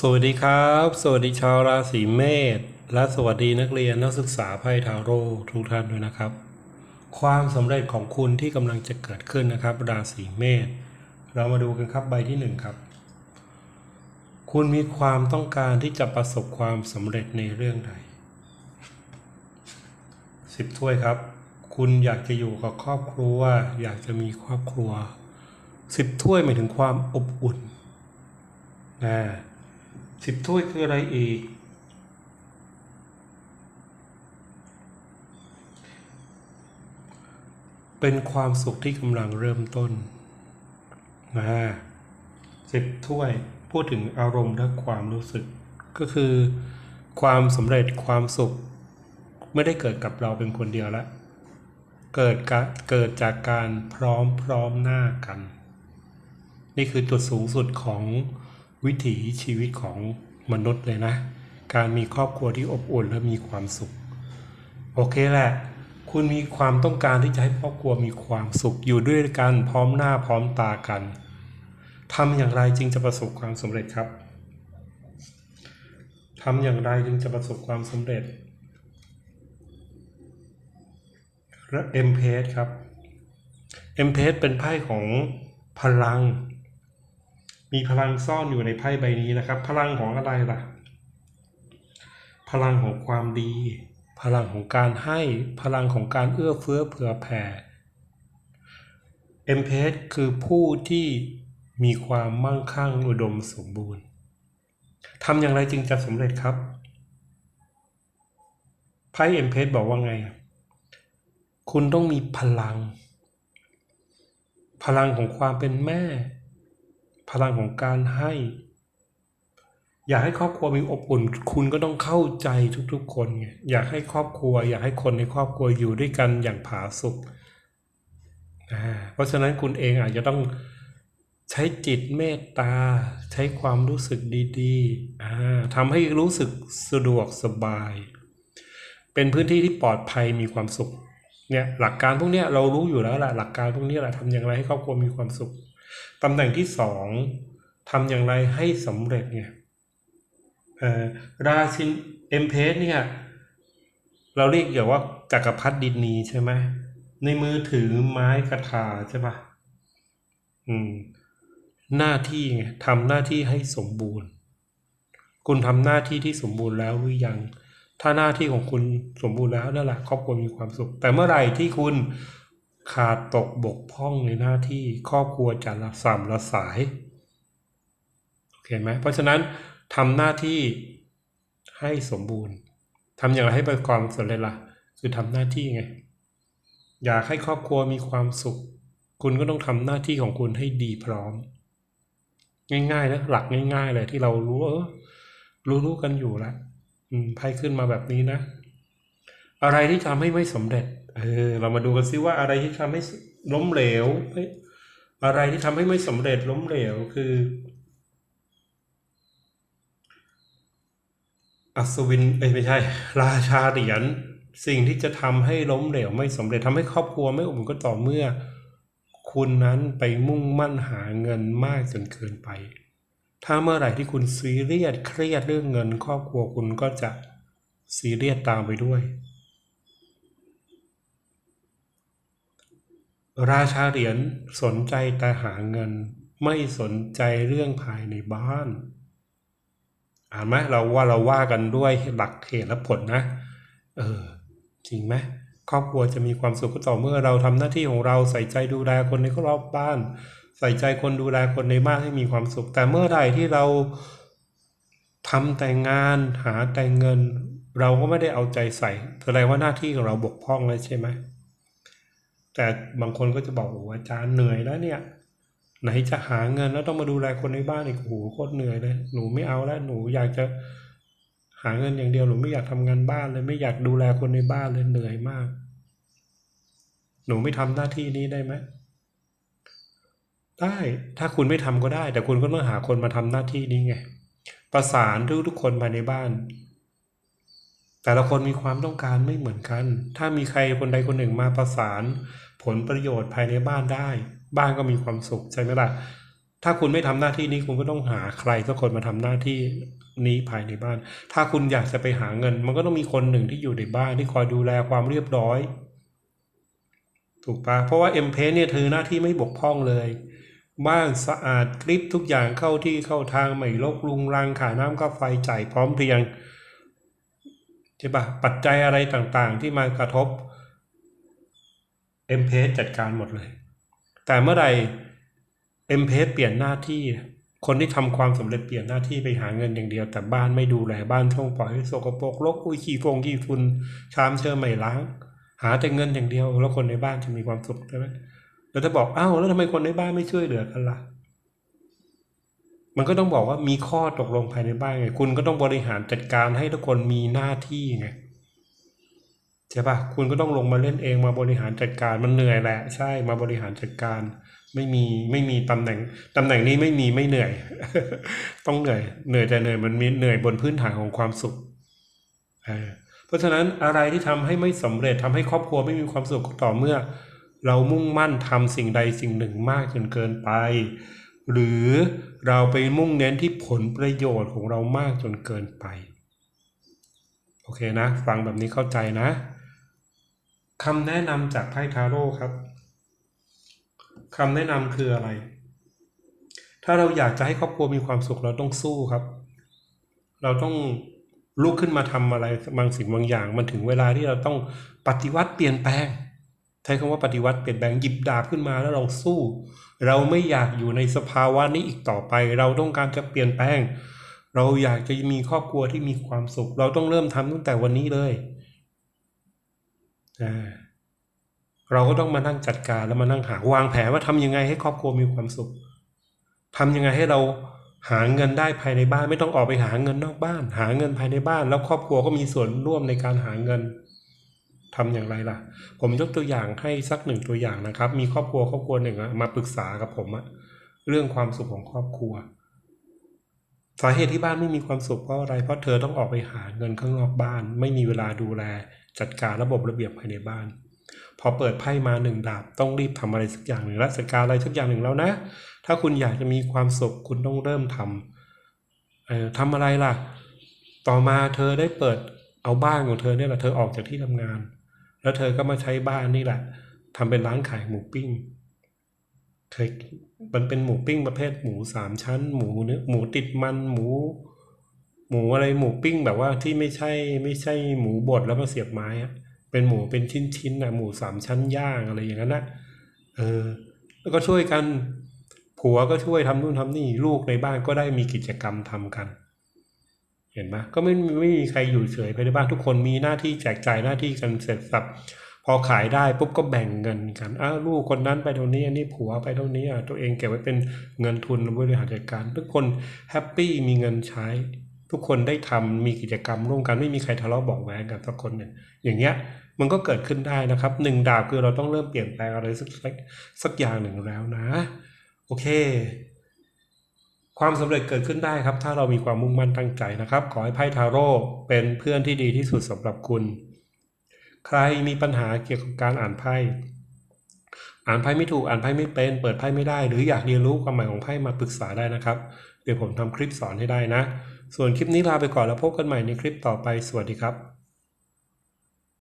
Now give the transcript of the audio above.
สวัสดีครับ สวัสดีชาวราศีเมษและสวัสดีนักเรียนนักศึกษาไพ่ทาโร่ทุกท่านด้วยนะครับ ความสำเร็จของคุณที่กำลังจะเกิดขึ้นนะครับ ราศีเมษเรามาดูกันครับใบที่หนึ่งครับ คุณมีความต้องการที่จะประสบความสำเร็จในเรื่องใดสิบถ้วยครับ คุณอยากจะอยู่กับครอบครัว อยากจะมีครอบครัวสิบถ้วยหมายถึงความอบอุ่นนะ สิบถ้วยคืออะไรอีกเป็นความสุขที่กำลังเริ่มต้นนะสิบถ้วยพูดถึงอารมณ์และความรู้สึก ก็คือ ความสำเร็จความสุข ไม่ได้เกิดกับเราเป็นคนเดียวละเกิดกเกิดจากการพร้อมพร้อมหน้ากัน นี่คือจุดสูงสุดของ วิถีชีวิตของมนุษย์เลยนะ การมีครอบครัวที่อบอุ่นและมีความสุข โอเคแหละ คุณมีความต้องการที่จะให้ครอบครัวมีความสุขอยู่ด้วยกันพร้อมหน้าพร้อมตากันทำอย่างไรจึงจะประสบความสำเร็จครับทำอย่างไรจึงจะประสบความสำเร็จเอ็มเพสครับเอ็มเพสเป็นไพ่ของพลัง มีพลังซ่อนอยู่ในไพ่ใบนี้นะครับ พลังของอะไรล่ะ พลังของความดี พลังของการให้พลังของการเอื้อเฟื้อเผื่อแผ่เอ็มเพสคือผู้ที่มีความมั่งคั่งอุดมสมบูรณ์ทำอย่างไรจึงจะสำเร็จครับไพ่เอ็มเพสบอกว่าไง คุณต้องมีพลัง พลังของความเป็นแม่ พลังของการให้ อยากให้ครอบครัวมีอบอุ่น คุณก็ต้องเข้าใจทุกๆ คนไงอยากให้ครอบครัว อยากให้คนในครอบครัวอยู่ด้วยกันอย่างผาสุกเพราะฉะนั้นคุณเองอาจจะต้องใช้จิตเมตตา ใช้ความรู้สึกดีๆทำให้รู้สึกสะดวกสบาย เป็นพื้นที่ที่ปลอดภัยมีความสุขเนี่ยหลักการพวกนี้เรารู้อยู่แล้วแหละหลักการพวกนี้แหละทำอย่างไรให้ครอบครัวมีความสุข ตำแหน่งที่สองทำอย่างไรให้สำเร็จเนี่ยเอ่อราชินเอ็มเพสเนี่ย เราเรียกอย่างว่าจักรพรรดินีใช่ไหมในมือถือไม้กระทาใช่ปะอืม หน้าที่ไงทำหน้าที่ให้สมบูรณ์ คุณทำหน้าที่ที่สมบูรณ์แล้วหรือยัง ถ้าหน้าที่ของคุณสมบูรณ์แล้วนั่นแหละครอบครัวมีความสุข แต่เมื่อไหร่ที่คุณ ขาดตกบกพร่องในหน้าที่ครอบครัวจะละสามละสายโอเคไหมเพราะฉะนั้นทำหน้าที่ให้สมบูรณ์ทำอย่างไรให้ประสบความสำเร็จล่ะ คือทำหน้าที่ไง อยากให้ครอบครัวมีความสุข คุณก็ต้องทำหน้าที่ของคุณให้ดีพร้อม ง่ายๆนะหลักง่าย ๆ เลยที่เรารู้เออรู้รู้กันอยู่แล้วอืมไพ่ขึ้นมาแบบนี้นะ อะไรที่ทำให้ไม่สำเร็จ เออเรามาดูกันซิว่าอะไรที่ทำให้ล้มเหลวอะไรที่ทำให้ไม่สำเร็จล้มเหลวคือ อัศวินเอ้ยไม่ใช่ ราชาเหรียญสิ่งที่จะทำให้ล้มเหลวไม่สำเร็จทำให้ครอบครัวไม่อบอุ่นก็ต่อเมื่อ คุณนั้นไปมุ่งมั่นหาเงินมากจนเกินไป ถ้าเมื่อไหร่ที่คุณซีเรียสเครียดเรื่องเงิน ครอบครัวคุณก็จะซีเรียสตามไปด้วย ราชาเหรียญสนใจแต่หาเงิน ไม่สนใจเรื่องภายในบ้าน อ่านไหมเราว่าเราว่ากันด้วยหลักเหตุและผลนะ เออจริงไหมครอบครัวจะมีความสุขก็ต่อเมื่อเราทำหน้าที่ของเราใส่ใจดูแลคนในครอบบ้าน ใส่ใจคนดูแลคนในบ้านให้มีความสุข แต่เมื่อไหร่ที่เราทำแต่งงานหาแต่งเงิน เราก็ไม่ได้เอาใจใส่แสดงว่าหน้าที่ของเราบกพร่องแล้วใช่ไหม แต่บางคนก็จะบอกโอ้อาจารย์เหนื่อยแล้วเนี่ย ไหนจะหาเงินแล้วต้องมาดูแลคนในบ้านอีกโอ้โหโคตรเหนื่อยเลย หนูไม่เอาแล้วหนูอยากจะหาเงินอย่างเดียวหนูไม่อยากทำงานบ้านเลย ไม่อยากดูแลคนในบ้านเลยเหนื่อยมาก หนูไม่ทำหน้าที่นี้ได้ไหมได้ถ้าคุณไม่ทำก็ได้ แต่คุณก็ต้องหาคนมาทำหน้าที่นี้ไงประสานทุกทุกคนภายในบ้าน แต่ละคนมีความต้องการไม่เหมือนกัน ถ้ามีใครคนใดคนหนึ่งมาประสาน ผลประโยชน์ภายในบ้านได้ บ้านก็มีความสุขใช่ไหมล่ะ ถ้าคุณไม่ทำหน้าที่นี้คุณก็ต้องหาใครสักคนมาทำหน้าที่นี้ภายในบ้าน ถ้าคุณอยากจะไปหาเงิน มันก็ต้องมีคนหนึ่งที่อยู่ในบ้านที่คอยดูแลความเรียบร้อย ถูกปะเพราะว่าเอ็มเพเนี่ยเธอหน้าที่ไม่บกพร่องเลย บ้านสะอาดคลิปทุกอย่างเข้าที่เข้าทางไม่รกรุงรังขาน้ำก็ไฟจ่ายพร้อมเพรียง ช่ปะปัจจัยอะไรต่างๆ ที่มากระทบเอมเพจัดการหมดเลย แต่เมื่อไหร่เอมเพเปลี่ยนหน้าที่ คนที่ทำความสำเร็จเปลี่ยนหน้าที่ไปหาเงินอย่างเดียว แต่บ้านไม่ดูแลบ้านช่องปล่อยให้สกปรกรกอุ้ยขี้ฟงขี้ฝุ่นชามเชื่อไม่ล้าง หาแต่เงินอย่างเดียว แล้วคนในบ้านจะมีความสุขใช่ไหมแล้วถ้าบอกอ้าวแล้วทำไมคนในบ้านไม่ช่วยเหลือกันล่ะ มันก็ต้องบอกว่ามีข้อตกลงภายในบ้านไง คุณก็ต้องบริหารจัดการให้ทุกคนมีหน้าที่ไงใช่ปะคุณก็ต้องลงมาเล่นเองมาบริหารจัดการมันเหนื่อยแหละ ใช่มาบริหารจัดการ ไม่มีไม่มีตำแหน่งตำแหน่งนี้ไม่มีไม่เหนื่อย ต้องเหนื่อยเหนื่อยแต่เหนื่อยมันมีเหนื่อยบนพื้นฐานของความสุขเออเพราะฉะนั้นอะไรที่ทำให้ไม่สำเร็จทำให้ครอบครัวไม่มีความสุขต่อเมื่อ เรามุ่งมั่นทำสิ่งใดสิ่งหนึ่งมากจนเกินไป หรือเราไปมุ่งเน้นที่ผลประโยชน์ของเรามากจนเกินไป โอเคนะ ฟังแบบนี้เข้าใจนะคำแนะนำจากไพ่ทาโร่ครับคำแนะนำคืออะไร ถ้าเราอยากจะให้ครอบครัวมีความสุขเราต้องสู้ครับ เราต้องลุกขึ้นมาทำอะไรบางสิ่งบางอย่าง มันถึงเวลาที่เราต้องปฏิวัติเปลี่ยนแปลง ใช้คำว่าปฏิวัติเปลี่ยนแปลงหยิบดาบขึ้นมาแล้วเราสู้ เราไม่อยากอยู่ในสภาวะนี้อีกต่อไป เราต้องการจะเปลี่ยนแปลง เราอยากจะมีครอบครัวที่มีความสุข เราต้องเริ่มทำตั้งแต่วันนี้เลยอ่าเราก็ต้องมานั่งจัดการแล้วมานั่งหาวางแผนว่าทำยังไงให้ครอบครัวมีความสุขทำยังไงให้เราหาเงินได้ภายในบ้านไม่ต้องออกไปหาเงินนอกบ้าน หาเงินภายในบ้าน แล้วครอบครัวก็มีส่วนร่วมในการหาเงิน ทำอย่างไรล่ะ ผมยกตัวอย่างให้สักหนึ่งตัวอย่างนะครับ มีครอบครัวครอบครัวหนึ่งมาปรึกษากับผมอะเรื่องความสุขของครอบครัว สาเหตุที่บ้านไม่มีความสุขเพราะอะไร เพราะเธอต้องออกไปหาเงินข้างนอกบ้าน ไม่มีเวลาดูแล จัดการระบบระเบียบภายในบ้าน พอเปิดไพ่มาหนึ่งดาบ ต้องรีบทำอะไรสักอย่างหนึ่งและจัดการอะไรสักอย่างหนึ่งแล้วนะ ถ้าคุณอยากจะมีความสุขคุณต้องเริ่มทำเอ่อทำอะไรล่ะ ต่อมาเธอได้เปิดเอาบ้านของเธอเนี่ยแหละเธอออกจากที่ทำงาน แล้วเธอก็มาใช้บ้านนี่แหละทำเป็นร้านขายหมูปิ้ง เคยมันเป็นหมูปิ้งประเภทหมูสามชั้น หมูเนื้อหมูติดมันหมู หมูอะไรหมูปิ้งแบบว่าที่ไม่ใช่ไม่ใช่หมูบดแล้วมาเสียบไม้อะเป็นหมูเป็นชิ้นๆนะหมูสามชั้นย่างอะไรอย่างนั้นนะเออ แล้วก็ช่วยกันผัวก็ช่วยทำนู่นทำนี่ลูกในบ้านก็ได้มีกิจกรรมทำกัน เห็นไหมก็ไม่ไม่มีใครอยู่เฉยภายในบ้านทุกคนมีหน้าที่แจกจ่ายหน้าที่กันเสร็จสับพอขายได้ปุ๊บก็แบ่งเงินกันอ้าวลูกคนนั้นไปเท่านี้อันนี้ผัวไปเท่านี้อะตัวเองเก็บไว้เป็นเงินทุนบริหารจัดการ ทุกคนแฮปปี้มีเงินใช้ ทุกคนได้ทำมีกิจกรรมร่วมกันไม่มีใครทะเลาะบอกแว้งกันสักคนหนึ่งอย่างเงี้ยมันก็เกิดขึ้นได้นะครับหนึ่งดาบคือเราต้องเริ่มเปลี่ยนแปลงอะไรสักสักอย่างหนึ่งแล้วนะ โอเค ความสำเร็จเกิดขึ้นได้ครับ ถ้าเรามีความมุ่งมั่นตั้งใจนะครับ ขอให้ไพ่ทาโร่เป็นเพื่อนที่ดีที่สุดสำหรับคุณ ใครมีปัญหาเกี่ยวกับการอ่านไพ่อ่านไพ่ไม่ถูกอ่านไพ่ไม่เป็น เปิดไพ่ไม่ได้ หรืออยากเรียนรู้ความหมายของไพ่มาปรึกษาได้นะครับ เดี๋ยวผมทำคลิปสอนให้ได้นะ ส่วนคลิปนี้ลาไปก่อนแล้วพบกันใหม่ในคลิปต่อไปสวัสดีครับ